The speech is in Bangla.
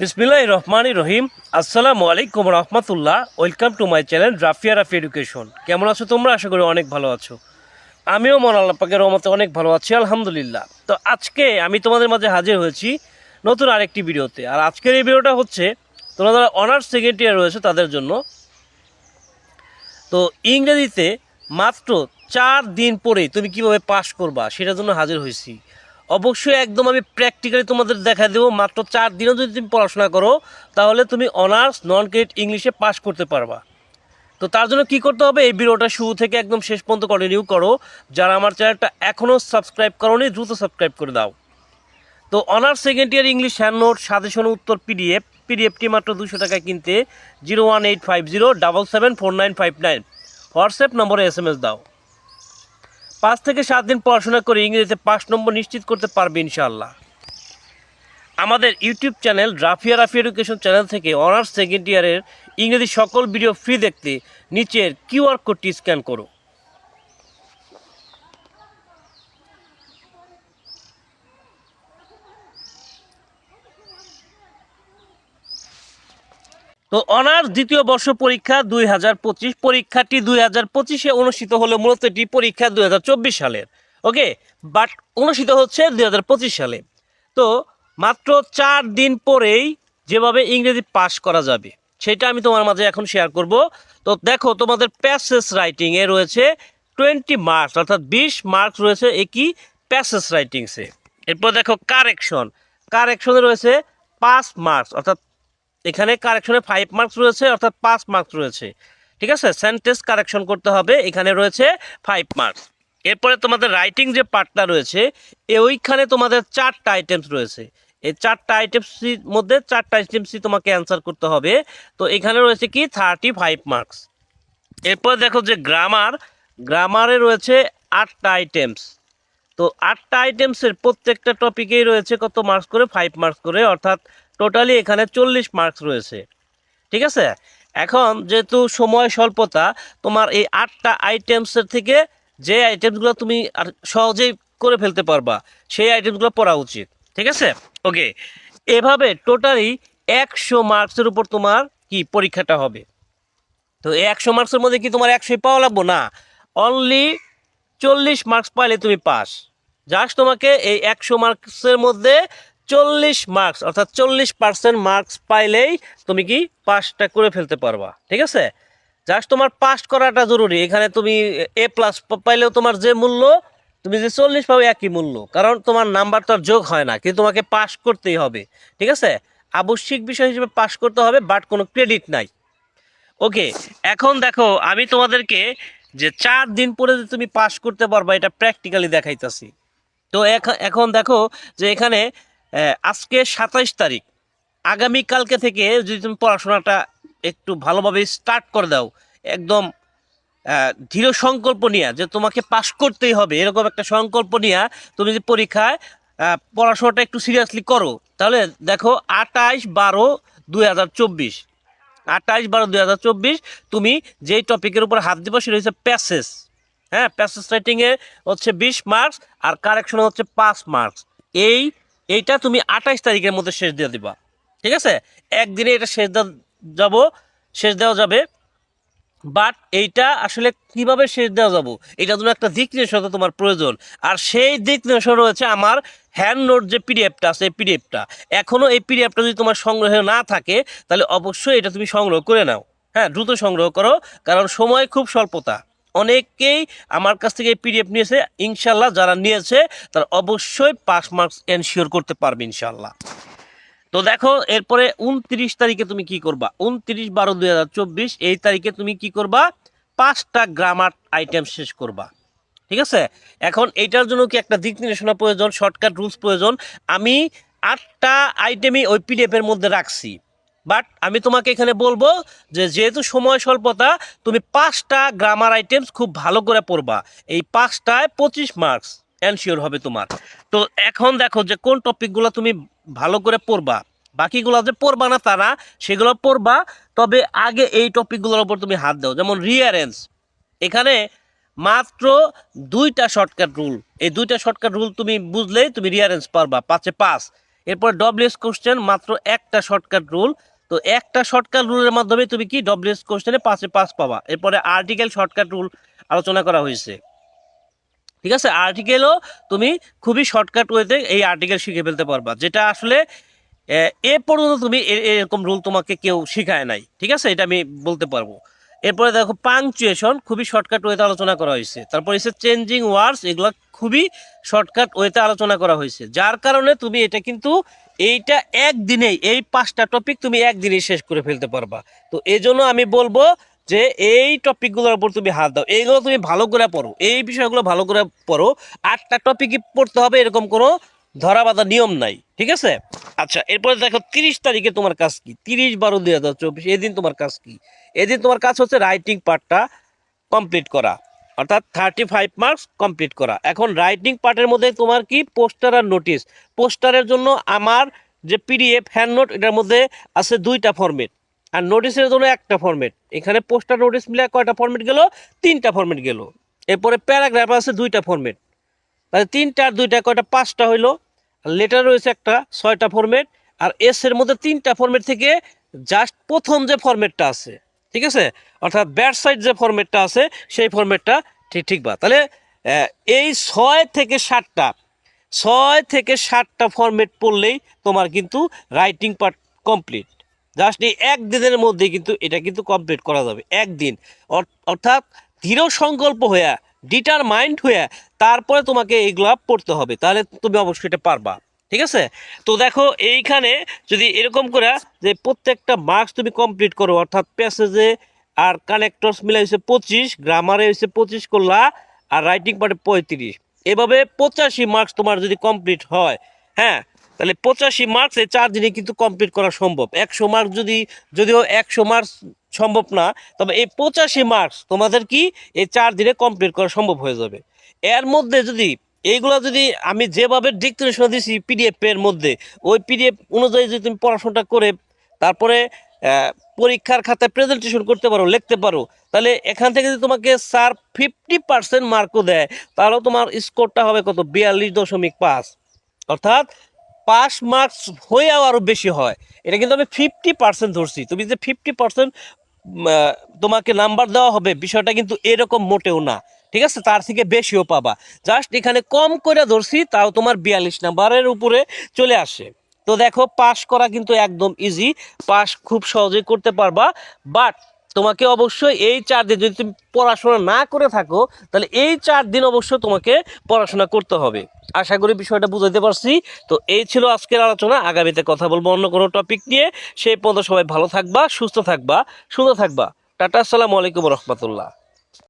বিসমিল্লাহ রহমান রহিম। আসসালামু আলাইকুম রহমতুল্লাহ। Welcome to my channel Rafia Rafi education. কেমন আছো তোমরা? আশা করি অনেক ভালো আছো। আমিও মন আল্লাহ পাকের রহমতে অনেক ভালো আছি, আলহামদুলিল্লাহ। তো আজকে আমি তোমাদের মাঝে হাজির হয়েছি নতুন আরেকটি ভিডিওতে। আর আজকের এই ভিডিওটা হচ্ছে তোমরা যারা অনার্স সেকেন্ড ইয়ার রয়েছে তাদের জন্য। তো ইংরেজিতে মাত্র চার দিন পরে তুমি কীভাবে পাশ করবা সেটার জন্য হাজির হয়েছি। অবশ্যই একদম আমি প্র্যাকটিক্যালি তোমাদের দেখা দেবো। মাত্র চার দিনও যদি তুমি পড়াশোনা করো, তাহলে তুমি অনার্স নন ক্রেডিট ইংলিশে পাশ করতে পারবা। তো তার জন্য কি করতে হবে? এই ভিডিওটা শুরু থেকে একদম শেষ পর্যন্ত কন্টিনিউ করো। যারা আমার চ্যানেলটা এখনও সাবস্ক্রাইব করোনি, দ্রুত সাবস্ক্রাইব করে দাও। তো honours second year English hand note suggestion উত্তর পিডিএফ পিডিএফটি মাত্র দুশো টাকায় কিনতে zero one eight five zero double seven four nine five nine WhatsApp নম্বরে এস এম এস দাও। পাঁচ থেকে সাত দিন পড়াশোনা করে ইংরেজিতে পাঁচ নম্বর নিশ্চিত করতে পারবে ইনশাআল্লাহ। আমাদের YouTube channel Rafia Rafi education channel থেকে অনার্স সেকেন্ড ইয়ারের ইংরেজি সকল ভিডিও ফ্রি দেখতে নিচের কিউআর কোডটি স্ক্যান করো। তো অনার্স দ্বিতীয় বর্ষ পরীক্ষা দুই হাজার পঁচিশ, পরীক্ষাটি দুই হাজার পঁচিশে অনুষ্ঠিত হলো, মূলত এটি পরীক্ষা দুই হাজার চব্বিশ সালের। ওকে? বাট অনুষ্ঠিত হচ্ছে দুই হাজার পঁচিশ সালে। তো মাত্র চার দিন পরেই যেভাবে ইংরেজি পাস করা যাবে, সেটা আমি তোমার মাঝে এখন শেয়ার করব। তো দেখো, তোমাদের প্যাসেজ রাইটিংয়ে রয়েছে টোয়েন্টি মার্কস অর্থাৎ বিশ মার্কস রয়েছে একই প্যাসেজ রাইটিংসে এরপর দেখো কারেকশন কারেকশনে রয়েছে পাঁচ মার্কস অর্থাৎ এখানে কারেকশনে ফাইভ মার্কস রয়েছে, অর্থাৎ পাঁচ মার্কস রয়েছে। ঠিক আছে? সেন্টেন্স কারেকশন করতে হবে, এখানে রয়েছে ফাইভ মার্কস এরপরে তোমাদের রাইটিং যে পার্টটা রয়েছে ওইখানে তোমাদের চারটা আইটেমস রয়েছে। এই চারটা আইটেমসির মধ্যে চারটা আইটেমসই তোমাকে অ্যান্সার করতে হবে। তো এখানে রয়েছে কি? থার্টি ফাইভ মার্কস এরপর দেখো যে গ্রামার গ্রামারে রয়েছে আটটা আইটেমস তো আটটা আইটেমসের প্রত্যেকটা টপিকেই রয়েছে কত মার্কস করে? ফাইভ মার্কস করে, অর্থাৎ টোটালি এখানে চল্লিশ মার্কস রয়েছে। ঠিক আছে? এখন যেহেতু সময় স্বল্পতা, তোমার এই আটটা আইটেমসের থেকে যে আইটেমসগুলো তুমি আর সহজেই করে ফেলতে পারবা, সেই আইটেমসগুলো পড়া উচিত। ঠিক আছে? ওকে এভাবে টোটালি একশো মার্কসের উপর তোমার কি পরীক্ষাটা হবে? তো এই একশো মার্কসের মধ্যে কি তোমার একশোই পাওয়া লাগবো? না। অনলি চল্লিশ মার্কস পাইলে তুমি পাস জাস্ট তোমাকে এই একশো মার্কসের মধ্যে চল্লিশ মার্কস অর্থাৎ চল্লিশ পার্সেন্ট মার্কস পাইলেই তুমি কি পাসটা করে ফেলতে পারবা, ঠিক আছে? জাস্ট তোমার পাস করাটা জরুরি। এখানে তুমি এ প্লাস পাইলেও তোমার যে মূল্য, তুমি যে চল্লিশ পাবে একই মূল্য। কারণ তোমার নাম্বার তো আর যোগ হয় না, কিন্তু তোমাকে পাস করতেই হবে, ঠিক আছে? আবশ্যিক বিষয় হিসেবে পাস করতে হবে বাট কোনো ক্রেডিট নাই। ওকে এখন দেখো, আমি তোমাদেরকে যে চার দিন পরে যে তুমি পাস করতে পারবা, এটা প্র্যাকটিক্যালি দেখাইতেছি। তো এখ- এখন দেখো যে এখানে আজকে সাতাইশ তারিখ। আগামীকালকে থেকে যদি তুমি পড়াশোনাটা একটু ভালোভাবে স্টার্ট করে দাও, একদম দৃঢ় সংকল্প নিয়ে যে তোমাকে পাশ করতেই হবে, এরকম একটা সংকল্প নিয়ে তুমি যদি পরীক্ষায় পড়াশোনাটা একটু সিরিয়াসলি করো, তাহলে দেখো আটাইশ বারো দুই হাজার চব্বিশ আটাইশ বারো দুই হাজার চব্বিশ তুমি যেই টপিকের উপর হাত দিবা সেটা হচ্ছে প্যাসেজ হ্যাঁ প্যাসেজ রাইটিংয়ে হচ্ছে বিশ মার্কস আর কারেকশনে হচ্ছে পাঁচ মার্কস এই এইটা তুমি আঠাইশ তারিখের মধ্যে শেষ দিয়ে দিবা। ঠিক আছে? একদিনে এটা শেষ দেওয়া যাব, শেষ দেওয়া যাবে। বাট এইটা আসলে কীভাবে শেষ দেওয়া যাব? এটা জন্য একটা দিক নির্দেশনা তোমার প্রয়োজন। আর সেই দিক নির্দেশনা রয়েছে আমার হ্যান্ড নোট যে পিডিএফটা আছে, এই পিডিএফটা এখনও এই পিডিএফটা যদি তোমার সংগ্রহে না থাকে, তাহলে অবশ্যই এটা তুমি সংগ্রহ করে নাও। হ্যাঁ দ্রুত সংগ্রহ করো, কারণ সময় খুব স্বল্পতা। অনেকেই আমার কাছ থেকে পিডিএফ নিয়েছে ইনশাল্লাহ যারা নিয়েছে, তারা অবশ্যই পাস মার্কস এনশিওর করতে পারবে ইনশাল্লাহ তো দেখো, এরপরে উনত্রিশ তারিখে তুমি কি করবা? উনত্রিশ বারো দুই এই তারিখে তুমি কি করবা? পাঁচটা গ্রামার আইটেম শেষ করবা। ঠিক আছে? এখন এইটার জন্য কি একটা দিক নির্দেশনা প্রয়োজন শর্টকাট রুলস প্রয়োজন? আমি আটটা আইটেমই ওই পিডিএফের মধ্যে রাখছি। বাট আমি তোমাকে এখানে বলব যে যেহেতু সময় স্বল্পতা, তুমি পাঁচটা গ্রামার আইটেমস খুব ভালো করে পড়বা। এই পাঁচটায় পঁচিশ মার্কস এনশিওর হবে তোমার। তো এখন দেখো যে কোন টপিকগুলো তুমি ভালো করে পড়বা। বাকিগুলো যে পড়বা না তারা সেগুলো পড়বা। তবে আগে এই টপিকগুলোর উপর তুমি হাত দাও। যেমন রিয়ারেন্স এখানে মাত্র দুইটা শর্টকাট রুল এই দুইটা শর্টকাট রুল তুমি বুঝলেই তুমি রিয়ারেন্স পারবা। পাঁচে পাঁচ। এরপর ডব্লিউএস কোশ্চেন মাত্র একটা শর্টকাট রুল তো একটা শর্টকাট রুলের মাধ্যমে তুমি কি ডব্লিউএস কোশ্চেনে পাঁচে পাস পাবা। এরপরে আর্টিকেল শর্টকাট রুল আলোচনা করা হয়েছে। ঠিক আছে? আর্টিকেলও তুমি খুবই শর্টকাট ওয়েতে এই আর্টিকেল শিখে ফেলতে পারবা। যেটা আসলে, এ পর্যন্ত তুমি এরকম রুল তোমাকে কেউ শিখায় নাই। ঠিক আছে? এটা আমি বলতে পারব। এরপরে দেখো পাংচুয়েশন খুবই শর্টকাট ওয়েতে আলোচনা করা হয়েছে। তারপর এসে চেঞ্জিং ওয়ার্ডস এগুলো খুবই শর্টকাট ওয়েতে আলোচনা করা হয়েছে। যার কারণে তুমি এটা কিন্তু এইটা একদিনেই, এই পাঁচটা টপিক তুমি একদিনেই শেষ করে ফেলতে পারবা। তো এই জন্য আমি বলব যে এই টপিকগুলোর উপর তুমি হাত দাও। এইগুলো তুমি ভালো করে পড়ো। এই বিষয়গুলো ভালো করে পড়ো। আটটা টপিকই পড়তে হবে এরকম কোনো ধরা বাঁধা নিয়ম নাই, ঠিক আছে? আচ্ছা এরপরে দেখো তিরিশ তারিখে তোমার কাজ কি? তিরিশ বারো দুই হাজার চব্বিশ, এদিন তোমার কাজ কি? এদিন তোমার কাজ হচ্ছে রাইটিং পার্টটা কমপ্লিট করা, অর্থাৎ থার্টি ফাইভ মার্কস কমপ্লিট করা। এখন রাইটিং পার্টের মধ্যে তোমার কি? পোস্টার আর নোটিশ পোস্টারের জন্য আমার যে পিডিএফ হ্যান্ড নোট এটার মধ্যে আছে দুইটা ফরম্যাট আর নোটিশের জন্য একটা ফর্মেট এখানে পোস্টার নোটিশ মিলে কয়টা ফরম্যাট গেল? তিনটা ফরম্যাট গেল। এরপরে প্যারাগ্রাফ আছে দুইটা ফরম্যাট তাহলে তিনটা আর দুইটা কয়টা? পাঁচটা হইল। লেটার রয়েছে একটা, ছয়টা ফরম্যাট আর এস এর মধ্যে তিনটা ফরম্যাট থেকে জাস্ট প্রথম যে ফরম্যাটটা আছে, ঠিক আছে? অর্থাৎ ব্যাট সাইড যে ফরম্যাটটা আছে, সেই ফরম্যাটটা ঠিক ঠিক বা। তাহলে এই ছয় থেকে সাতটা, ছয় থেকে সাতটা ফরম্যাট পড়লেই তোমার কিন্তু রাইটিং পার্ট কমপ্লিট জাস্ট এই একদিনের মধ্যে কিন্তু এটা কিন্তু কমপ্লিট করা যাবে, একদিন। অর্থাৎ দৃঢ় সংকল্প হইয়া ডিটারমাইন্ড হইয়া তারপরে তোমাকে এইগুলা পড়তে হবে, তাহলে তুমি অবশ্যই এটা পারবা, ঠিক আছে? তো দেখো, এইখানে যদি এরকম করে যে প্রত্যেকটা মার্কস তুমি কমপ্লিট করো, অর্থাৎ প্যাসেজে আর কানেক্টরস মিলে হয়েছে পঁচিশ গ্রামারে হয়েছে পঁচিশ করলা, আর রাইটিং পার্টে পঁয়ত্রিশ। এভাবে পঁচাশি মার্কস তোমার যদি কমপ্লিট হয় হ্যাঁ? তাহলে পঁচাশি মার্কস এই চার দিনে কিন্তু কমপ্লিট করা সম্ভব। একশো মার্কস যদি, যদিও একশো মার্কস সম্ভব না। তবে এই পঁচাশি মার্কস তোমাদের কি এই চার দিনে কমপ্লিট করা সম্ভব হয়ে যাবে। এর মধ্যে যদি এইগুলো যদি আমি যেভাবে ডিক্টেশন দিছি পিডিএফ এর মধ্যে, ওই পিডিএফ অনুযায়ী যদি তুমি পড়াশোনাটা করে তারপরে পরীক্ষার খাতায় প্রেজেন্টেশন করতে পারো, লিখতে পারো, তাহলে এখান থেকে যদি তোমাকে স্যার ফিফটি পার্সেন্ট মার্কও দেয়, তাহলেও তোমার স্কোরটা হবে কত? বিয়াল্লিশ দশমিক পাঁচ। অর্থাৎ পাস মার্কস হয়েও আরও বেশি হয়। এটা কিন্তু আমি ফিফটি পার্সেন্ট ধরছি। তুমি যে ফিফটি পার্সেন্ট তোমাকে নাম্বার দেওয়া হবে, বিষয়টা কিন্তু এরকম মোটেও না, ঠিক আছে? তার থেকে বেশিও পাবা। জাস্ট এখানে কম করে ধরছি, তাও তোমার বিয়াল্লিশ নাম্বারের উপরে চলে আসে। তো দেখো পাস করা কিন্তু একদম ইজি পাস খুব সহজেই করতে পারবা বাট তোমাকে অবশ্যই এই চার দিন যদি তুমি পড়াশোনা না করে থাকো, তাহলে এই চার দিন অবশ্যই তোমাকে পড়াশোনা করতে হবে। আশা করি বিষয়টা বুঝাতে পারছি। তো এই ছিল আজকের আলোচনা। আগামীতে কথা বলব অন্য কোনো টপিক নিয়ে। সেই পর্যন্ত সবাই ভালো থাকবা, সুস্থ থাকবা, সুন্দর থাকবা। টাটা, আসসালামু আলাইকুম রহমতুল্লাহ।